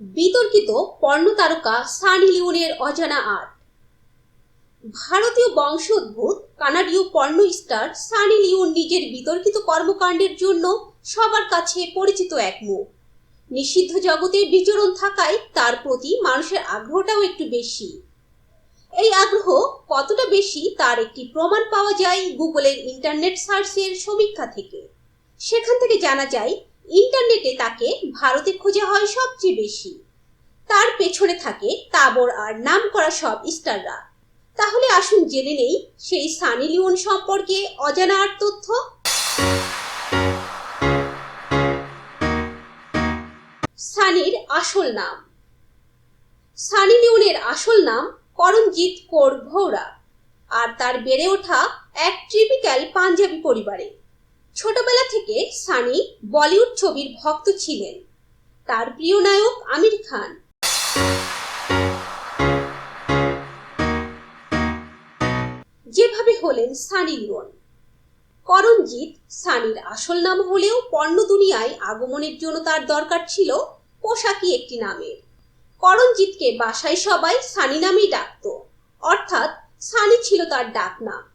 বিতর্কিত পর্ণ তারকা সানি লিওনের অজানা আর্ট ভারতীয় বংশোদ্ভূত কানাডীয় পর্ণ স্টার সানি লিওন নিজের বিতর্কিত কর্মকাণ্ডের জন্য সবার কাছে পরিচিত এক মুখ। নিষিদ্ধ জগতে বিচরণ থাকায় তার প্রতি মানুষের আগ্রহটাও একটু বেশি। এই আগ্রহ কতটা বেশি তার একটি প্রমাণ পাওয়া যায় গুগলের ইন্টারনেট সার্চের সমীক্ষা থেকে। সেখান থেকে জানা যায় ইন্টারনেটে তাকে ভারতে খোঁজা হয় সবচেয়ে বেশি। তার পেছনে থাকে তাবর আর নাম করা সব স্টাররা। তাহলে আসুন জেনে নেই সেই সানি লিওন সম্পর্কে অজানা আর তথ্য? সানির আসল নাম। সানি লিওনের আসল নাম করণজিৎ কৌর ভৌরা, আর তার বেড়ে ওঠা এক ট্রিপিক্যাল পাঞ্জাবি পরিবারে। ছোটবেলা থেকে সানি বলিউড ছবির ভক্ত ছিলেন। তার প্রিয় নায়ক আমির খান। যেভাবে হলেন সানি লিওন করণজিৎ সানির আসল নাম হলেও পর্ণ দুনিয়ায় আগমনের জন্য তার দরকার ছিল পোশাকি একটি নামের। করণজিৎকে বাসায় সবাই সানি নামেই ডাকতো। অর্থাৎ সানি ছিল তার ডাক নাম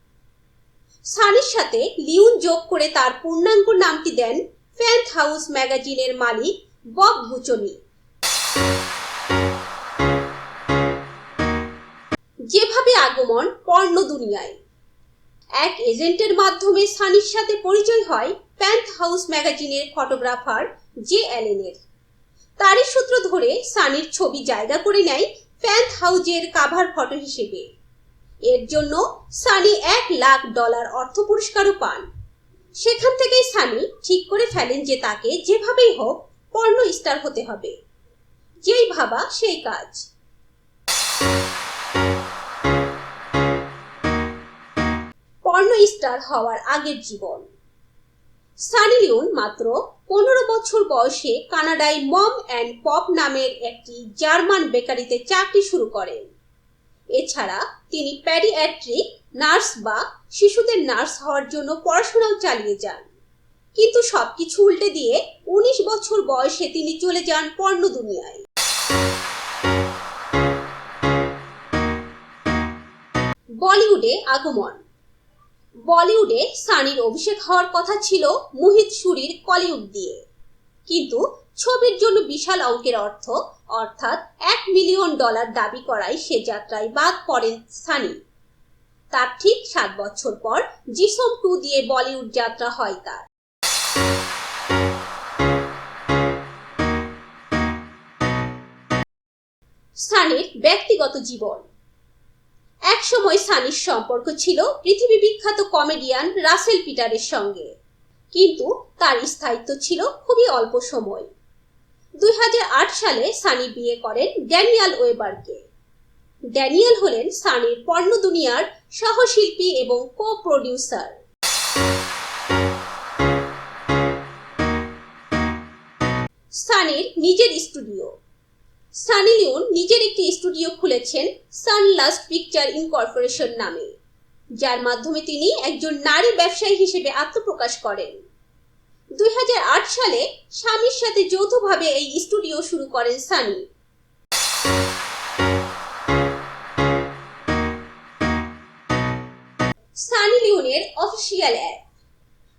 সানির সাথে লিউন যোগ করে তার পূর্ণাঙ্গ নামটি দেন ফ্যান্থ হাউস ম্যাগাজিনের মালিক বব বুচনি যেভাবে আগমন পর্ণ দুনিয়ায়। এক এজেন্টের মাধ্যমে সানির সাথে পরিচয় হয় প্যান্থ হাউস ম্যাগাজিনের ফটোগ্রাফার জে অ্যালেনের। তারই সূত্র ধরে সানির ছবি জায়গা করে নেয় প্যান্থ হাউজের কাভার ফটো হিসেবে। এর জন্য সানি এক লাখ ডলার অর্থ পুরস্কারও পান। সেখান থেকেই সানি ঠিক করে ফেলেন যে তাকে যেভাবেই হোক পর্ণ স্টার হতে হবে। যেই ভাবা সেই কাজ। পর্ণ স্টার হওয়ার আগের জীবন। সানি লিওন মাত্র পনেরো বছর বয়সে কানাডায় মম অ্যান্ড পপ নামের একটি জার্মান বেকারিতে চাকরি শুরু করেন। এছাড়া তিনি প্যাডিয়াট্রিক নার্স বা শিশুদের নার্স হওয়ার জন্য পড়াশোনাও চালিয়ে যান। কিন্তু সবকিছু উল্টে দিয়ে উনিশ বছর বয়সে তিনি চলে যান পর্ণ দুনিয়ায়। বলিউডে আগমন। বলিউডে সানির অভিষেক হওয়ার কথা ছিল মোহিত সুরির কলিউড দিয়ে। কিন্তু ছবির জন্য বিশাল অঙ্কের অর্থ অর্থাৎ এক মিলিয়ন ডলার দাবি করায় সে যাত্রায় বাদ পড়েন সানি। তার ঠিক সাত বছর পর জিসম টু দিয়ে বলিউড যাত্রা হয় তার। সানির ব্যক্তিগত জীবন। একসময় সানির সম্পর্ক ছিল পৃথিবী বিখ্যাত কমেডিয়ান রাসেল পিটারের সঙ্গে। কিন্তু তার স্থায়িত্ব ছিল খুবই অল্প সময়। সালে সানি বিয়ে করেন ড্যানিয়াল ওয়েবারকে। ড্যানিয়াল হলেন সানির পর্ণ দুনিয়ার সহশিল্পী এবং কো প্রডিউসার সানির নিজের স্টুডিও। সানি লিওন নিজের একটি স্টুডিও খুলেছেন সানলাস্ট পিকচার ইনকর্পোরেশন নামে, যার মাধ্যমে তিনি একজন নারী ব্যবসায়ী হিসেবে আত্মপ্রকাশ করেন। দুই হাজার আট সালে স্বামীর সাথে যৌথভাবে এই স্টুডিও শুরু করেন সানি। সানি লিওনের অফিসিয়াল অ্যাপ।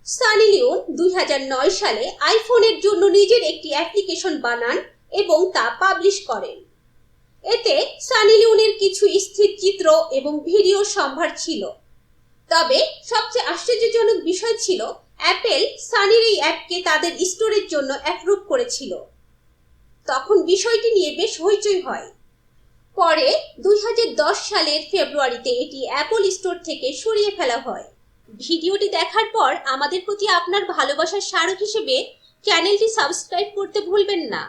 সানি লিওন দুই হাজার নয় সালে আইফোনের জন্য নিজের একটি অ্যাপ্লিকেশন বানান এবং তা পাবলিশ করেন। এতে সানি লিওনের কিছু স্থির চিত্র এবং ভিডিও সম্ভার ছিল। তবে সবচেয়ে আশ্চর্যজনক বিষয় ছিল অ্যাপেল সানির এই অ্যাপকে তাদের স্টোরের জন্য অ্যাপ্রুভ করেছিল। তখন বিষয়টি নিয়ে বেশ হইচই হয়। পরে দুই হাজার দশ সালের ফেব্রুয়ারিতে এটি অ্যাপল স্টোর থেকে সরিয়ে ফেলা হয়। ভিডিওটি দেখার পর আমাদের প্রতি আপনার ভালোবাসার স্মারক হিসেবে চ্যানেলটি সাবস্ক্রাইব করতে ভুলবেন না।